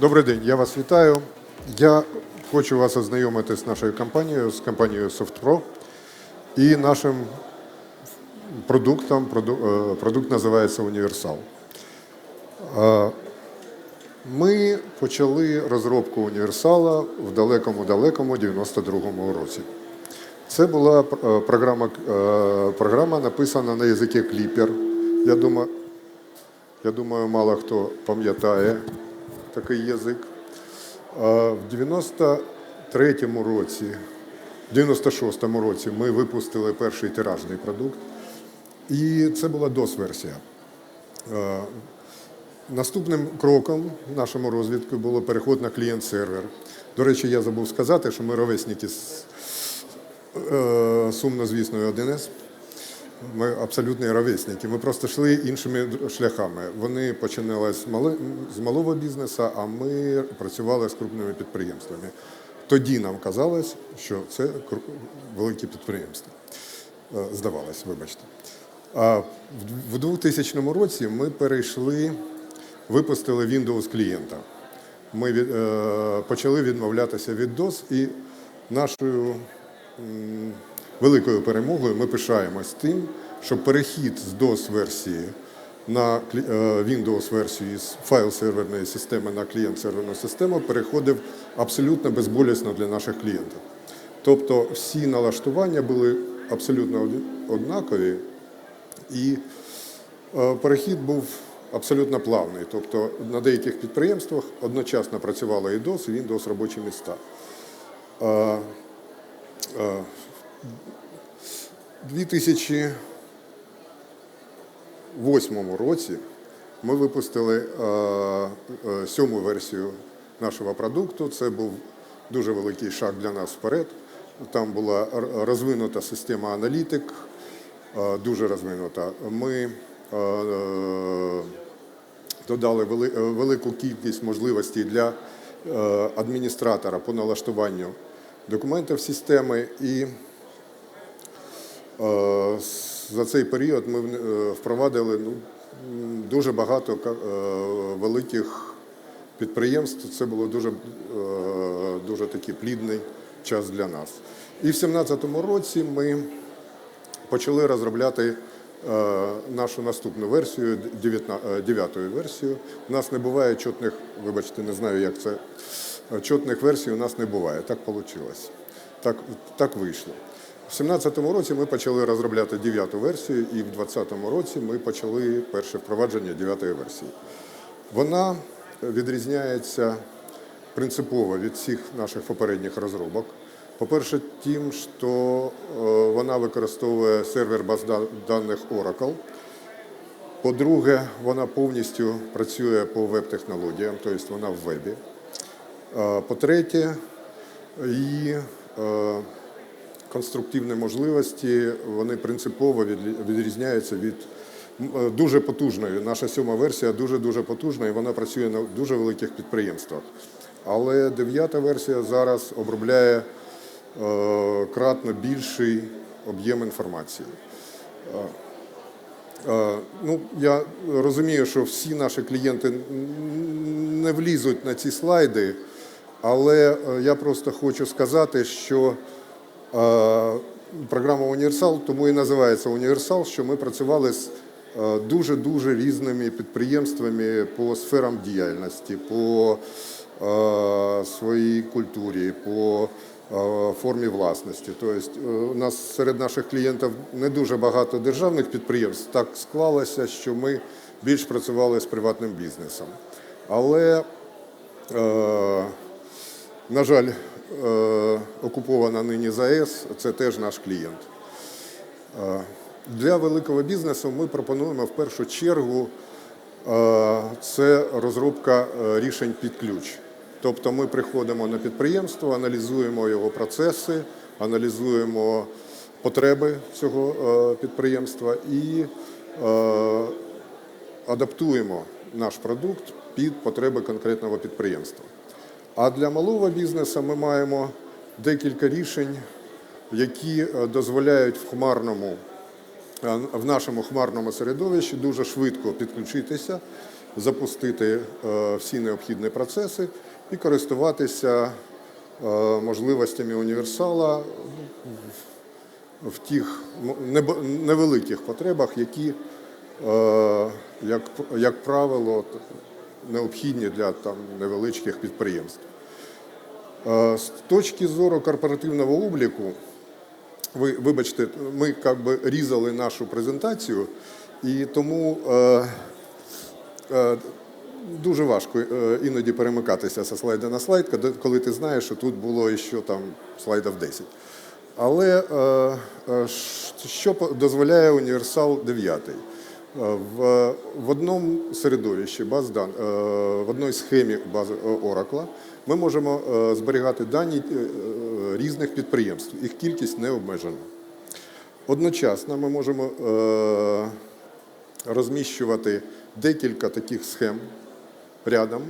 Добрий день, я вас вітаю. Я хочу вас ознайомити з нашою компанією, з компанією SoftPro і нашим продуктом. Е, Продукт називається Універсал. Е, Ми почали розробку універсала в далекому-далекому 92-му році. Це була е, програма, програма написана на язикі Clipper. Я думаю, я думаю, мало хто пам'ятає такий язик. А В 93-му році, в 96-му році ми випустили перший тиражний продукт. І це була DOS-версія. Наступним кроком в нашому розвитку було переход на клієнт-сервер. До речі, я забув сказати, що ми ровесники з е, сумнозвісною 1С. Ми абсолютні ровесники. Ми просто йшли іншими шляхами. Вони починали з, мали, з малого бізнесу, а ми працювали з крупними підприємствами. Тоді нам казалось, що це великі підприємства. Е, Здавалось, вибачте. А в 2000 році ми перейшли, випустили Windows клієнта. Ми е, почали відмовлятися від DOS і нашою великою перемогою ми пишаємось тим, що перехід з DOS-версії на е, Windows-версію з файл-серверної системи на клієнт-серверну систему переходив абсолютно безболісно для наших клієнтів. Тобто всі налаштування були абсолютно однакові, і е, перехід був абсолютно плавний. Тобто на деяких підприємствах одночасно працювало і DOS, і Windows робочі міста. Е, е, У 2008 році ми випустили е, е, сьому версію нашого продукту. Це був дуже великий шаг для нас вперед. Там була розвинута система аналітик, е, дуже розвинута. Ми додали велику кількість можливостей для адміністратора по налаштуванню документів системи і За цей період ми е, впровадили ну, дуже багато е, великих підприємств. Це було дуже, е, дуже такий плідний час для нас. І в 2017 році ми почали розробляти е, нашу наступну версію, 9 версію. У нас не буває чотних, вибачте, не знаю, як це. е, Чотних версій у нас не буває. Так вийшло. Так, так вийшло. В 2017 році ми почали розробляти 9 версію, і в 2020 році ми почали перше впровадження 9 версії. Вона відрізняється принципово від всіх наших попередніх розробок. По-перше, тим, що е, вона використовує сервер баз даних Oracle. По-друге, вона повністю працює по веб-технологіям, тобто вона в вебі. Е, По-третє, її е, конструктивні можливості вони принципово відрізняються від е, дуже потужної. Наша сьома версія дуже дуже потужна і вона працює на дуже великих підприємствах. Але дев'ята версія зараз обробляє е, кратно більший об'єм інформації. Е, Ну, я розумію, що всі наші клієнти не влізуть на ці слайди, але я просто хочу сказати, що програма Універсал тому і називається Універсал, що ми працювали з е, дуже-дуже різними підприємствами по сферам діяльності, по е, своїй культурі, по е, формі власності. Тобто е, у нас серед наших клієнтів не дуже багато державних підприємств. Так склалося, що ми більш працювали з приватним бізнесом. Але е, на жаль, е, окупована нині ЗАЕС це теж наш клієнт. Е, Для великого бізнесу ми пропонуємо в першу чергу е, це розробка е, рішень під ключ. Тобто ми приходимо на підприємство, аналізуємо його процеси, аналізуємо потреби цього е, підприємства і е, адаптуємо наш продукт під потреби конкретного підприємства. А для малого бізнесу ми маємо декілька рішень, які е, дозволяють в хмарному е, в нашому хмарному середовищі дуже швидко підключитися, запустити е, всі необхідні процеси і користуватися можливостями універсала в тих невеликих потребах, які, як, правило, необхідні для там, невеличких підприємств. Е, З точки зору корпоративного обліку, ви вибачте, ми як би різали нашу презентацію, і тому е, е, дуже важко е, іноді перемикатися з слайда на слайд, коли- ти знаєш, що тут було ще там слайдів 10. Але е, е, що дозволяє універсал 9? Е, В, в одному середовищі баз дан, е, в одній схемі бази е, Oracle ми можемо зберігати дані різних підприємств. Їх кількість не обмежена. Одночасно ми можемо розміщувати декілька таких схем рядом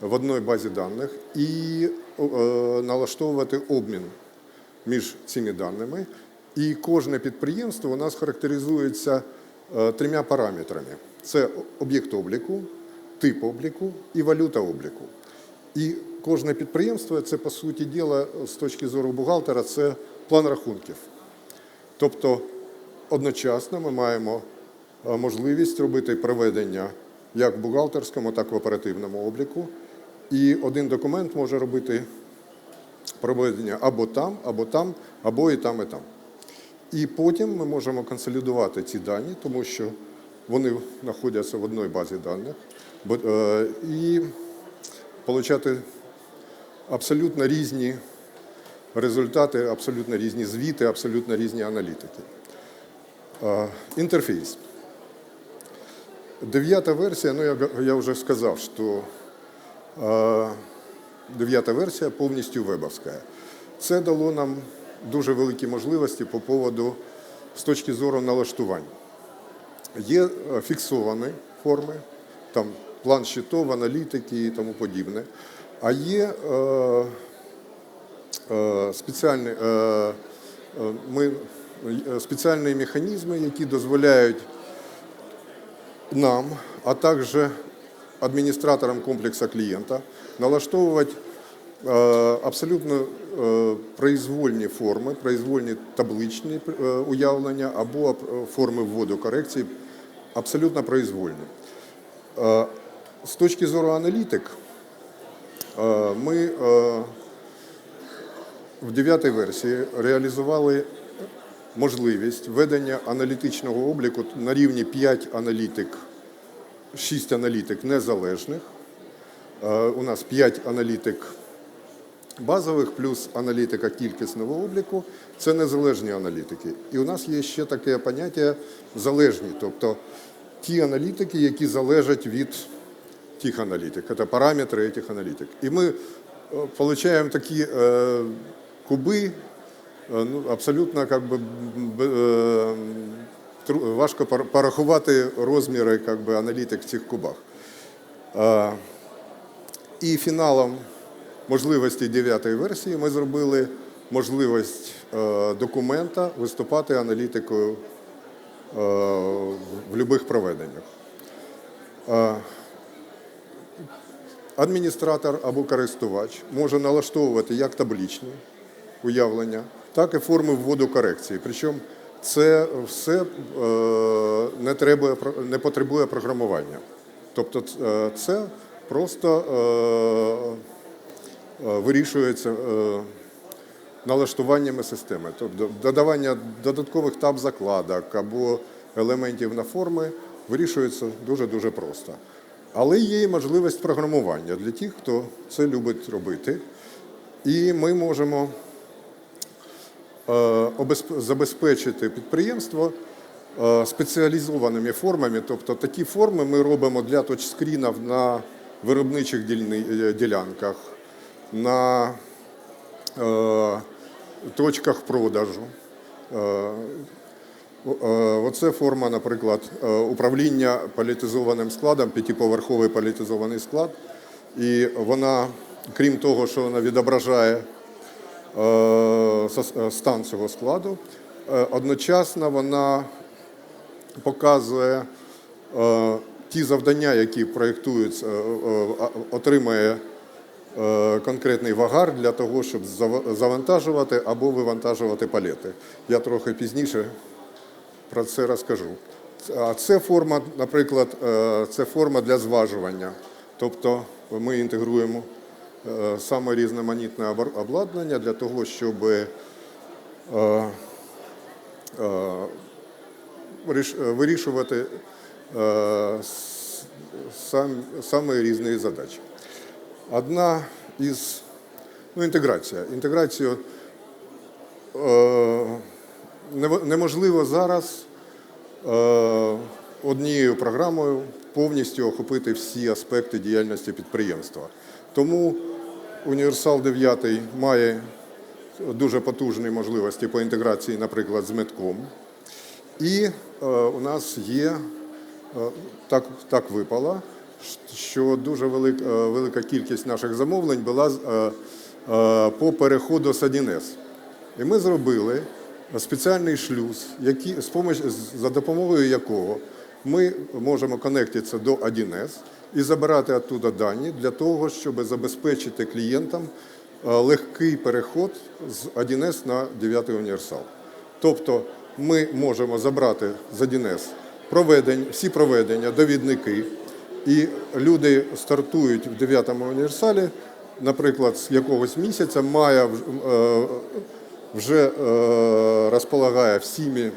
в одній базі даних і налаштовувати обмін між цими даними. І кожне підприємство у нас характеризується трьома параметрами: це об'єкт обліку, тип обліку і валюта обліку. І кожне підприємство це, по суті діла, з точки зору бухгалтера, це план рахунків. Тобто одночасно ми маємо е, можливість робити проведення як в бухгалтерському, так і в оперативному обліку. І один документ може робити проведення або там, або там, або і там, і там. І потім ми можемо консолідувати ці дані, тому що вони знаходяться в одній базі даних, е, і отримати абсолютно різні результати, абсолютно різні звіти, абсолютно різні аналітики. Е, Інтерфейс. Дев'ята версія, ну я, вже сказав, що е, дев'ята версія повністю вебовська. Це дало нам дуже великі можливості по поводу з точки зору налаштувань. Є е, фіксовані форми, там план щитов, аналітики і тому подібне. А є е, е, спеціальні, е, е, ми, е, спеціальні механізми, які дозволяють нам, а також адміністраторам комплексу клієнта налаштовувати абсолютно е, произвольні форми, произвольні табличні е, уявлення або е, форми вводу корекцій, абсолютно произвольні. Е, З точки зору аналітик, е, ми е, в дев'ятій версії реалізували можливість ведення аналітичного обліку на рівні 5 аналітик, 6 аналітик незалежних. Е, У нас 5 аналітик базових плюс аналітика кількісного обліку це незалежні аналітики. І у нас є ще таке поняття залежні, тобто ті аналітики, які залежать від тих аналітик. Це параметри цих аналітик. І ми е, отримуємо такі е, куби, е, ну, абсолютно как би, важко порахувати розміри как би, аналітик в цих кубах. І фіналом можливості 9 версії ми зробили можливість е, документа виступати аналітикою е, в будь-яких проведеннях. Е, Адміністратор або користувач може налаштовувати як таблічні уявлення, так і форми вводу корекції. Причому це все не, треба, не потребує програмування. Тобто це просто вирішується е, налаштуваннями системи. Тобто додавання додаткових таб закладок або елементів на форми вирішується дуже-дуже просто. Але є і можливість програмування для тих, хто це любить робити. І ми можемо е, забезпечити підприємство е, спеціалізованими формами. Тобто такі форми ми робимо для тачскрінів на виробничих е, ділянках, на е, точках продажу. Е, Е, Оце форма, наприклад, управління політизованим складом, п'ятиповерховий політизований склад. І вона, крім того, що вона відображає стан цього складу, одночасно вона показує ті завдання, які проєктуються, е, конкретний вагар для того, щоб зава- завантажувати або вивантажувати палети. Я трохи пізніше про це розкажу. А це форма, наприклад, е, це форма для зважування. Тобто ми інтегруємо е, саме різноманітне обладнання для того, щоб е, е, виріш- е, вирішувати е, с- сам, саме різні задачі. Одна із ну, інтеграція. Інтеграцію е, неможливо зараз е, однією програмою повністю охопити всі аспекти діяльності підприємства. Тому Універсал 9 має дуже потужні можливості по інтеграції, наприклад, з метком. І е, у нас є, е, так, так випало, що дуже велик, е, велика кількість наших замовлень була е, е, по переходу з 1С. І ми зробили спеціальний шлюз, який, за допомогою якого ми можемо конектитися до 1С і забирати оттуда дані для того, щоб забезпечити клієнтам легкий переход з 1С на 9 універсал. Тобто ми можемо забрати з 1С проведень, всі проведення, довідники, і люди стартують в 9 універсалі, наприклад, з якогось місяця має е, вже е, розполагає всіми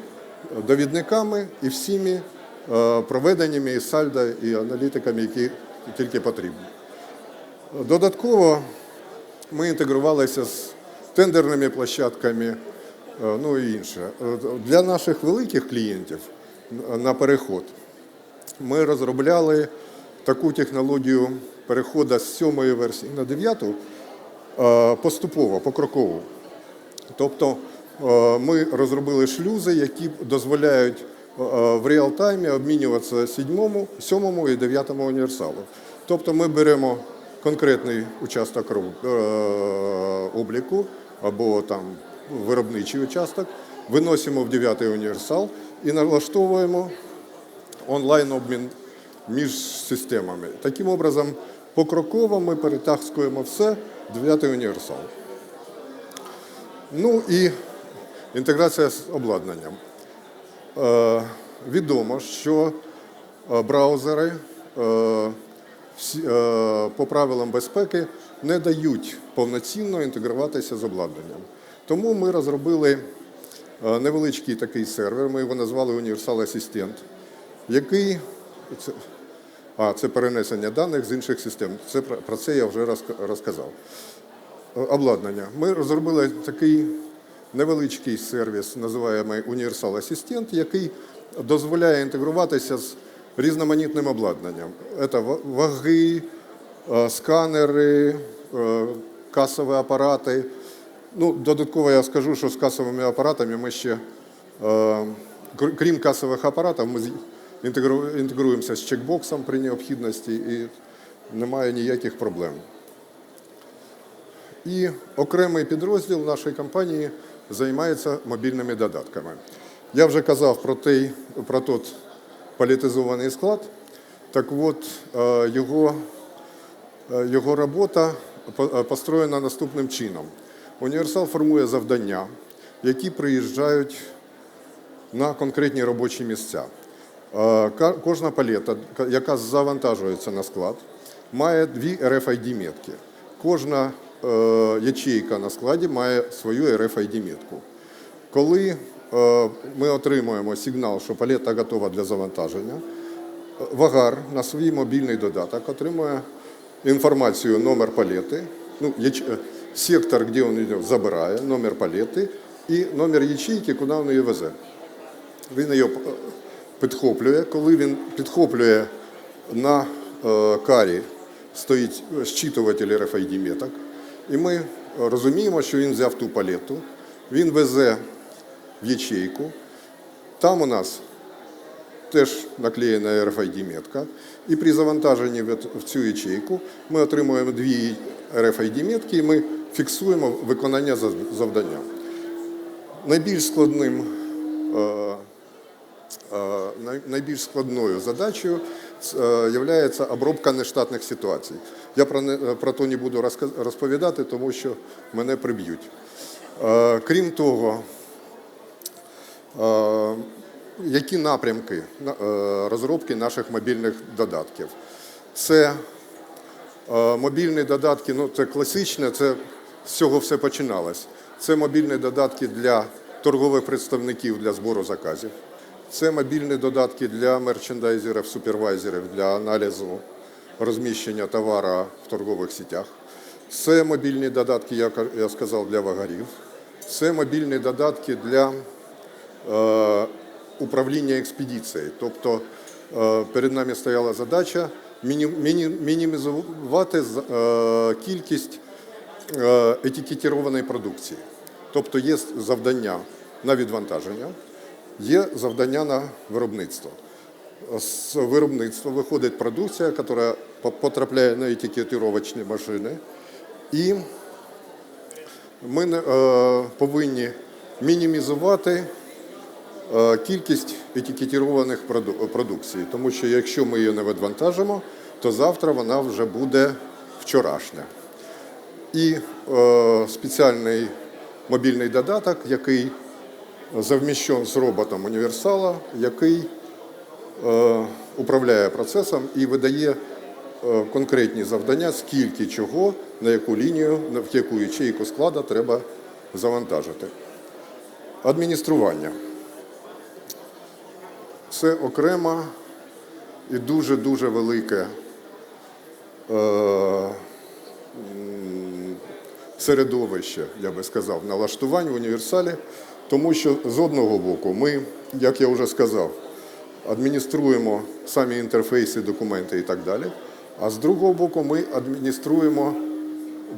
довідниками і всіми е, проведеннями і сальдо, і аналітиками, які тільки потрібні. Додатково ми інтегрувалися з тендерними площадками, ну і інше. Для наших великих клієнтів на переход ми розробляли таку технологію переходу з сьомої версії на дев'яту е, поступово, покроково. Тобто е, ми розробили шлюзи, які дозволяють е, в реал-таймі обмінюватися сьомому, сьомому і дев'ятому універсалу. Тобто ми беремо конкретний участок обліку або там виробничий участок, виносимо в дев'ятий універсал і налаштовуємо онлайн-обмін між системами. Таким образом, покроково ми перетаскуємо все в дев'ятий універсал. Ну і інтеграція з обладнанням. Е, відомо, що е, браузери е, е, по правилам безпеки не дають повноцінно інтегруватися з обладнанням. Тому ми розробили е, невеличкий такий сервер, ми його назвали Універсал Асистент, який а, це перенесення даних з інших систем. Це, про- це я вже розказав обладнання. Ми розробили такий невеличкий сервіс, називаємо Універсал Асистент, який дозволяє інтегруватися з різноманітним обладнанням. Це ваги, е, сканери, е, касові апарати. Ну, додатково я скажу, що з касовими апаратами ми ще, е, крім касових апаратів, ми інтегруємося з чекбоксом при необхідності і немає ніяких проблем. І окремий підрозділ нашої компанії займається мобільними додатками. Я вже казав про той, про тот політизований склад. Так от, е, його, е, його робота е, построєна наступним чином. Універсал формує завдання, які приїжджають на конкретні робочі місця. Е, Кожна палета, яка завантажується на склад, має дві RFID-метки. Кожна е, ячейка на складі має свою RFID-метку. Коли е, ми отримуємо сигнал, що палета готова для завантаження, вагар на свій мобільний додаток отримує інформацію номер палети, ну, яч... сектор, де він йде, забирає, номер палети і номер ячейки, куди він її везе. Він її підхоплює. Коли він підхоплює на е, карі, стоїть щитуватель RFID меток, і ми розуміємо, що він взяв ту палету, він везе в ячейку. Там у нас теж наклеєна RFID метка. І при завантаженні в цю ячейку ми отримуємо дві RFID метки і ми фіксуємо виконання завдання. Найбільш складним е, найбільш складною задачею є обробка нештатних ситуацій. Я про, про то не буду розповідати, тому що мене приб'ють. Е, Крім того, е, які напрямки е, розробки наших мобільних додатків? Це е, мобільні додатки, ну це класичне, це з цього все починалось. Це мобільні додатки для торгових представників для збору заказів. Це мобільні додатки для мерчендайзерів, супервайзерів для аналізу розміщення товара в торгових сітях. Це мобільні додатки, як я сказав, для вагарів. Це мобільні додатки для е, управління експедицією. Тобто е, перед нами стояла задача міні- міні- мінімізувати е, кількість е, етикетованої продукції. Тобто є завдання на відвантаження, є завдання на виробництво. З виробництва виходить продукція, яка потрапляє на етикетировочні машини, і ми е, повинні мінімізувати е, кількість етикетованих проду- продукцій, тому що якщо ми її не відвантажимо, то завтра вона вже буде вчорашня. І е, спеціальний мобільний додаток, який завміщен з роботом універсала, який е, управляє процесом і видає е, конкретні завдання, скільки чого, на яку лінію, в яку ячейку склада треба завантажити. Адміністрування. Це окрема і дуже-дуже велике е, середовище, я би сказав, налаштувань в універсалі, тому що з одного боку ми, як я вже сказав, адмініструємо самі інтерфейси, документи і так далі. А з другого боку, ми адмініструємо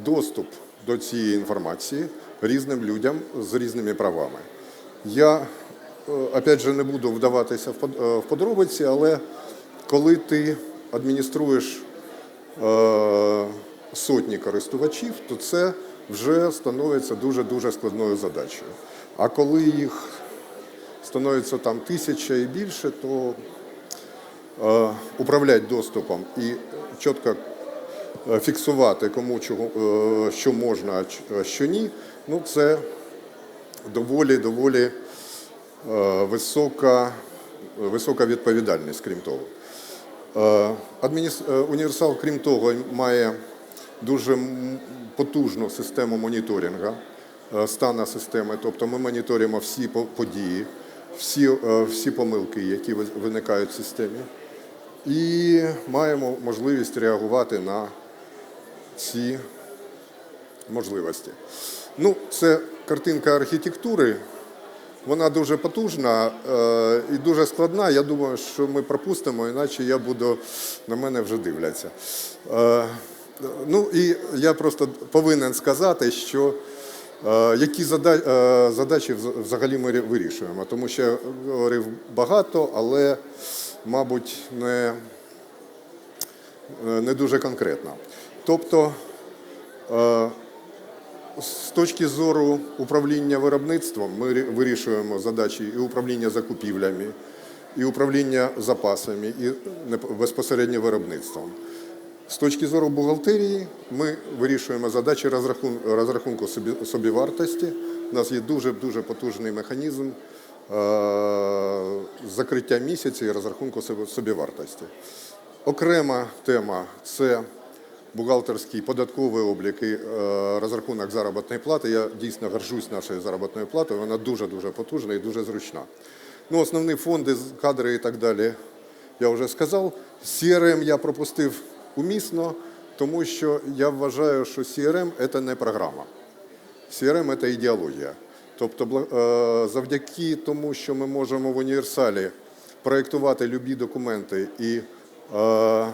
доступ до цієї інформації різним людям з різними правами. Я, е, опять же, не буду вдаватися в е, подробиці, але коли ти адмініструєш е, сотні користувачів, то це вже становиться дуже-дуже складною задачею. А коли їх становиться там тисяча і більше, то е, управляти доступом і чітко е, фіксувати, кому чого, е, що можна, а що ні, ну це доволі, доволі е, висока, висока відповідальність, крім того. Е, адмініс- е, Універсал, крім того, має дуже потужну систему моніторингу е, стану системи. Тобто ми моніторимо всі події, всі, е, всі помилки, які виникають в системі, і маємо можливість реагувати на ці можливості. Ну, це картинка архітектури. Вона дуже потужна е, і дуже складна. Я думаю, що ми пропустимо, іначе я буду на мене вже дивляться. Ну і я просто повинен сказати, що які е, задачі взагалі ми вирішуємо. Тому що говорив багато, але, мабуть, не, е, не дуже конкретно. Тобто, е, з точки зору управління виробництвом ми рі- вирішуємо задачі і управління закупівлями, і управління запасами, і безпосередньо виробництвом. З точки зору бухгалтерії ми вирішуємо задачі розрахунку собівартості. У нас є дуже дуже потужний механізм е, закриття місяця і розрахунку собівартості. Окрема тема це бухгалтерський податковий облік і е, розрахунок заробітної плати. Я дійсно горжусь нашою заробітною платою. Вона дуже дуже потужна і дуже зручна. Ну, основні фонди, кадри і так далі. Я вже сказав. CRM я пропустив умісно, тому що я вважаю, що CRM – це не програма. CRM – це ідеологія. Тобто, е, завдяки тому, що ми можемо в універсалі проєктувати любі документи і е, е,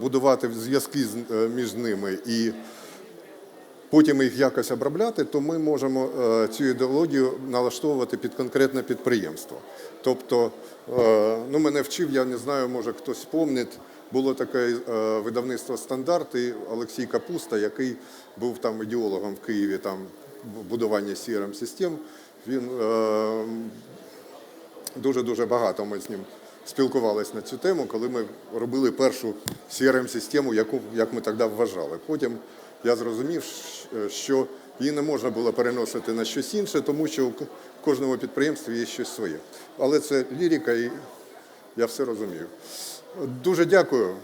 будувати зв'язки між ними і потім їх якось обробляти, то ми можемо цю ідеологію налаштовувати під конкретне підприємство. Тобто, ну мене вчив, я не знаю, може хтось пам'ятає, було таке е, видавництво стандарт, і Олексій Капуста, який був там ідеологом в Києві там будування crm систем він е, Дуже-дуже багато ми з ним спілкувалися на цю тему, коли ми робили першу CRM-систему, яку як ми тоді вважали. Потім я зрозумів, що її не можна було переносити на щось інше, тому що у кожному підприємстві є щось своє. Але це лірика, і я все розумію. Дуже дякую.